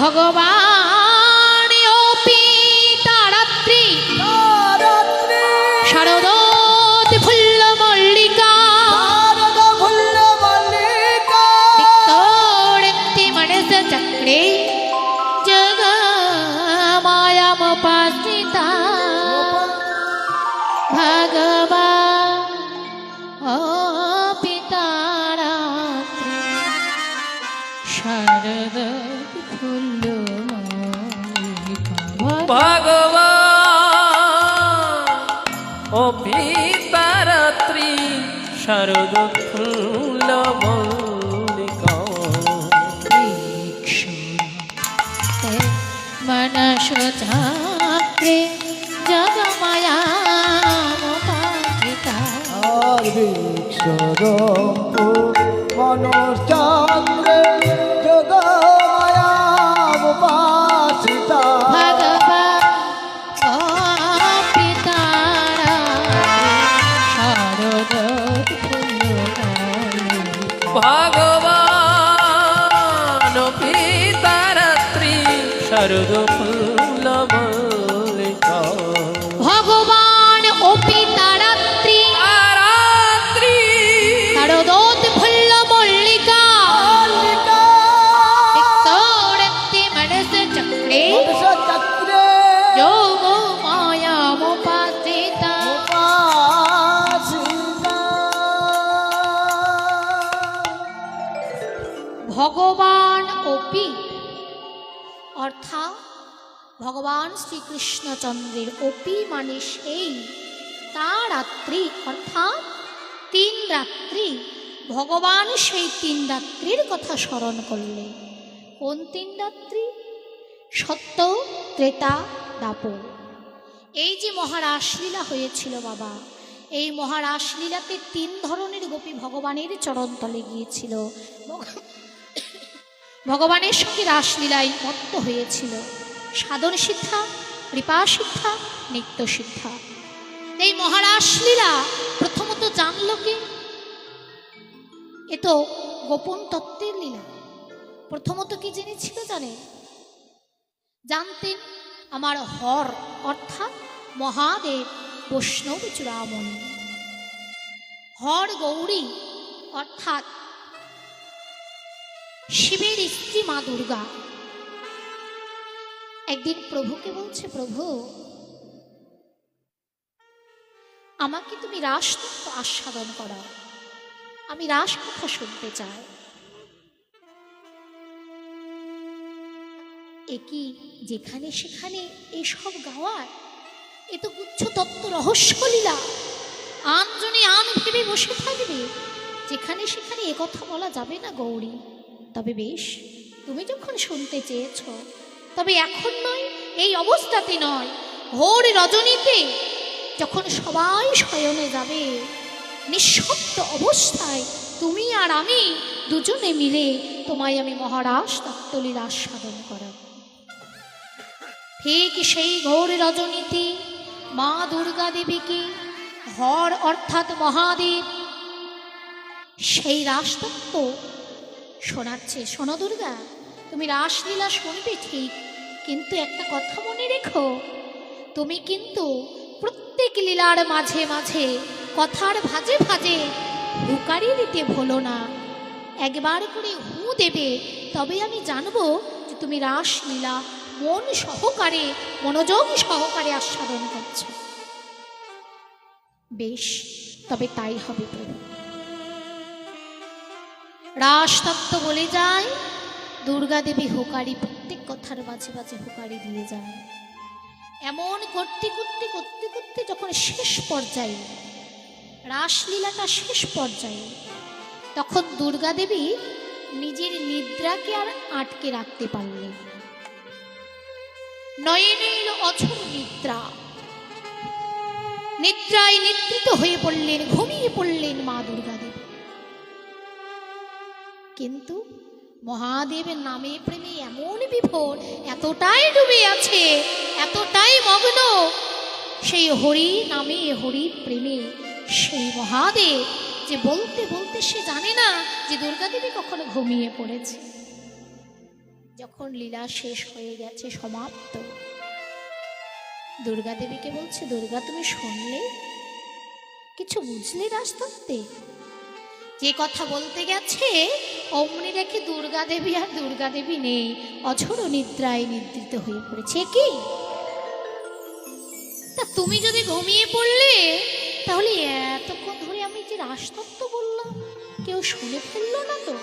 ভগবান তারাত্রি তারাত্রি ফুল্ল মল্লিকা। শারদ ফুল্ল মল্লিকা। মনস চক্রে জগ মায়ামুপাসিতা ভগবান অপি শারদ ভগবান ও পিতারাত্রি শারদ ফুল ভগবান ও পিতারাত্রি তারাত্রি শারদোত ফুল্ল মল্লিকা মল্লিকা তিক্তোড়ন্তি মনস চক্রে মনুষ্যচক্রে যোগ মায়া মুপাসিতা উপাসিতা ভগবান অপি অর্থাৎ ভগবান শ্রীকৃষ্ণচন্দ্রের অপি মানে সেই তা রাত্রি, অর্থাৎ তিন রাত্রি, ভগবান সেই তিন রাত্রির কথা স্মরণ করলে কোন তিন রাত্রি? সত্য, ত্রেতা, দাপর। এই যে মহারাসলীলা হয়েছিল বাবা, এই মহারাসলীলাতে তিন ধরনের গোপী ভগবানের চরণতলে গিয়েছিল। ভগবানের সঙ্গে রাসলীলায় মত্ত হয়েছিল। সাধন সিদ্ধা কৃপা সিদ্ধা নিত্য সিদ্ধা এই মহারাসলীলা প্রথমত জানল কে? এ তো গোপন তত্ত্বের লীলা। প্রথমত কি জেনেছিল জানে জানতেন আমার হর অর্থাৎ মহাদেব বৈষ্ণব চূড়ামণি। হর গৌরী অর্থাৎ শিবের স্ত্রী মা দুর্গা। একদিন প্রভুকে বলছে, প্রভু, আমাকে তুমি রাসতত্ত্ব আস্বাদন করাও। আমি রাস কথা শুনতে চাই। এ কি যেখানে সেখানে এসব গাওয়ার? এ তো গুচ্ছ তত্ত্ব রহস্যলীলা। আনজনে আন ভেবে বসে থাকবে। যেখানে সেখানে কথা বলা যাবে না, গৌরী। তবে বেশ, তুমি যখন শুনতে চেয়েছ তবে এখন নয়, এই অবস্থাতে নয়। ভোর রজনীতে যখন সবাই শয়নে যাবে, নিঃশব্দ অবস্থায় তুমি আর আমি দুজনে মিলে তোমায় আমি মহারাজ তত্ত্বলীর আস্বাদন করাব। ঠিক সেই ঘোর রজনীতে মা দুর্গা দেবীকে হর অর্থাৎ মহাদেব, সেই রাসতত্ত্ব শোনাচ্ছে। শোনো দুর্গা তুমি রাসলীলা শুনবে ঠিক, কিন্তু একটা কথা মনে রেখো। তুমি কিন্তু প্রত্যেক লীলার মাঝে মাঝে কথার ভাজে ভাজে হুকারি দিতে ভোলো না। একবার করে হু দেবে, তবে আমি জানব যে তুমি রাসলীলা মন সহকারে, মনোযোগ সহকারে আস্বাদন করছ। বেশ, তবে তাই হবে প্রভু। রাসতত্ত্ব বলে যায় দুর্গা দেবী হুকারি প্রত্যেক কথার মাঝে মাঝে হুকারি দিয়ে যায় এমন করতে করতে করতে করতে যখন শেষ পর্যায়ে, রাসলীলাটা শেষ পর্যায়ে, তখন দুর্গা দেবী নিজের নিদ্রাকে আর আটকে রাখতে পারলেন। নয়নে এলো অঝর নিদ্রা, নিদ্রায় নিদ্রিত হয়ে পড়লেন, ঘুমিয়ে পড়লেন মা দুর্গা দেবী। কিন্তু মহাদেবের নামে প্রেমে এমন বিভোর, এতটাই ডুবে আছে, এতটাই মগ্ন। সেই হরি নামে হরি প্রেমে। সেই মহাদেব যে বলতে বলতে সে জানে না যে দুর্গা দেবী কখনো ঘুমিয়ে পড়েছে। যখন লীলা শেষ হয়ে গেছে, সমাপ্ত। দুর্গা দেবীকে বলছে, দুর্গা, তুমি শুনলে? কিছু বুঝলে রাজতত্ত্বে? যে কথা বলতে গেছে, অমনি রেখে দুর্গা দেবী আর দুর্গা দেবী নেই। অঝোর নিদ্রায় নিদ্রিত হয়ে পড়েছে। কি? তা তুমি যদি ঘুমিয়ে পড়লে, তাহলে এতক্ষণ ধরে আমি যে রাজতত্ত্ব বললাম, কেউ শুনে ফেলল না তো?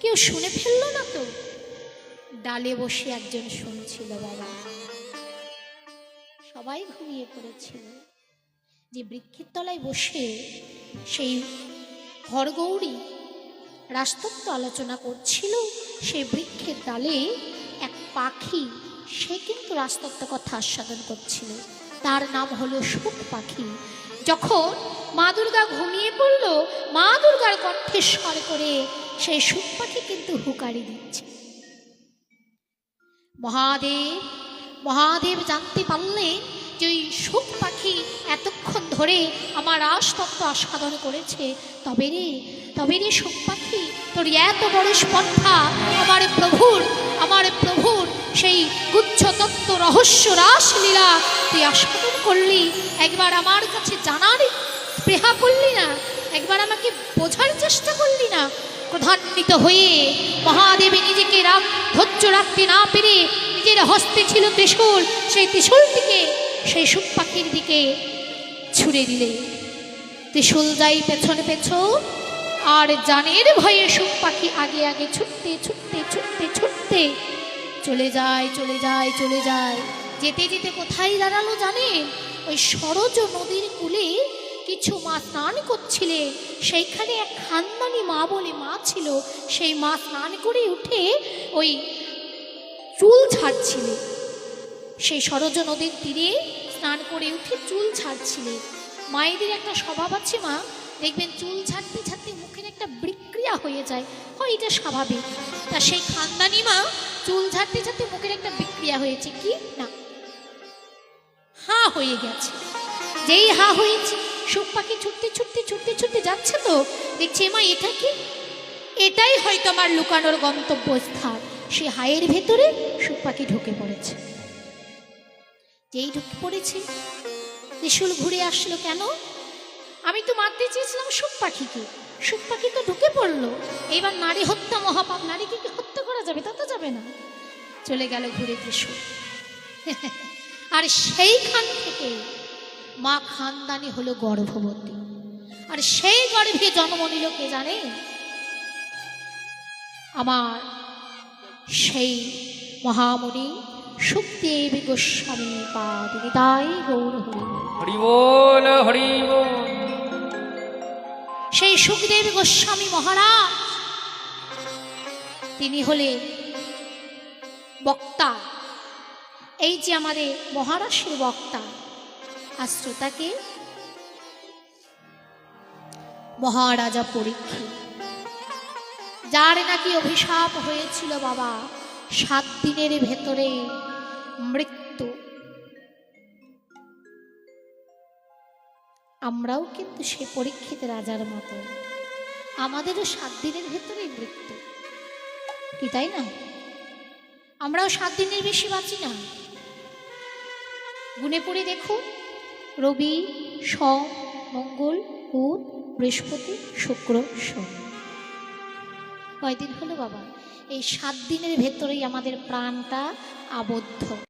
কেউ শুনে ফেলল না তো? ডালে বসে একজন শুনছিল বাবা। সবাই ঘুমিয়ে পড়েছিল। যে বৃক্ষের তলায় বসে সেই হরগৌরী রাজতত্ত্ব আলোচনা করছিল সেই বৃক্ষের ডালে এক পাখি, সে কিন্তু রাজতত্ত্ব কথা আস্বাদন করছিল। তার নাম হলো সুখ পাখি। যখন মা দুর্গা ঘুমিয়ে পড়ল, মা দুর্গার কণ্ঠে স্বর করে সেই সুখ পাখি কিন্তু হুকারি দিচ্ছে। মহাদেব মহাদেব জানতে পারলেন যে ওই সুখ পাখি এতক্ষণ ধরে আমার রাজতত্ত্ব আস্বাদন করেছে, তবে রে তবে রে সুখ পাখি, তোর এত বড় স্পর্ধা, আমার প্রভুর আমার প্রভুর সেই গুচ্ছ তত্ত্ব রহস্য রাসলীলা, তুই আস্বাদন করলি, একবার আমার কাছে জানার স্পৃহা করলি না, একবার আমাকে বোঝার চেষ্টা করলি না, ক্রধান্বিত হয়ে মহাদেবী নিজেকে রাগ ধৈর্য রাখতে না পেরে নিজের হস্তে ছিল ত্রিশূল, সেই ত্রিশূলটিকে সেই সুখ পাখির দিকে ছুড়ে দিলে। ত্রিশূল যাই পেছনে পেছন আর জানের ভয়ে সুখ পাখি আগে আগে ছুটতে ছুটতে ছুটতে ছুটতে চলে যায় চলে যায় চলে যায়। যেতে যেতে কোথায় দাঁড়াল জানেন ওই সরজ নদীর কূলে কিছু মা স্নান করছিলে। সেইখানে এক খানদানি মা বলে মা ছিল। সেই মা স্নান করে উঠে ওই চুল ছাড়ছিলেন সেই সরজ নদীর তীরে স্নান করে উঠে চুল ছাড়ছিলেন মায়েদের একটা স্বভাব আছে মা। দেখবেন চুল ছাড়তে ছাড়তে মুখের একটা বিক্রিয়া হয়ে যায়। হয় এটা স্বাভাবিক। তা সেই খানদানি মা চুল ছাড়তে ছাড়তে মুখের একটা বিক্রিয়া হয়েছে। কি? না। হা হয়ে গেছে। যেই হা হয়েছে, সুখ পাখি ছুটতে ছুটতে ছুটতে ছুটতে যাচ্ছে তো। দেখছে, মা, এটা কি? এটাই হয়তো আমার লুকানোর গন্তব্যস্থান। সে হায়ের ভেতরে সুখ পাখি ঢুকে পড়েছে। যেই ঢুকে পড়েছে। ত্রিশুল ঘুরে আসলো কেন? আমি তো মারতে চেয়েছিলাম সুখ পাখিকে। সুখ পাখি তো ঢুকে পড়ল। এবার নারী হত্যা, মহাপাপ, নারীকে কি হত্যা করা যাবে, তা তো যাবে না। চলে গেল ঘুরে ত্রিশুল। আর সেইখান থেকে মা খানদানি হলো গর্ভবতী। আর সেই গর্ভে জন্ম নিল কে জানে? আমার সেই মহামণি সুখদেব গোস্বামী পাদ তাই গৌর হরি বল হরি সেই সুখদেব গোস্বামী মহারাজ তিনি হলে বক্তা। এই যে আমাদের মহারাষ্ট্রের বক্তা আর শ্রোতাকে মহারাজা পরীক্ষিত। যার নাকি অভিশাপ হয়েছিল বাবা সাত দিনের ভেতরে মৃত্যু। আমরাও কিন্তু সে পরীক্ষিত রাজার মতো। আমাদেরও সাত দিনের ভেতরে মৃত্যু। কি তাই না? আমরাও সাত দিনের বেশি বাঁচি না। গুনে পড়ে দেখুন রবি, সোম, মঙ্গল, বুধ, বৃহস্পতি, শুক্র, শনি। কয়দিন হলো বাবা? এই সাত দিনের ভেতরেই আমাদের প্রাণটা আবদ্ধ।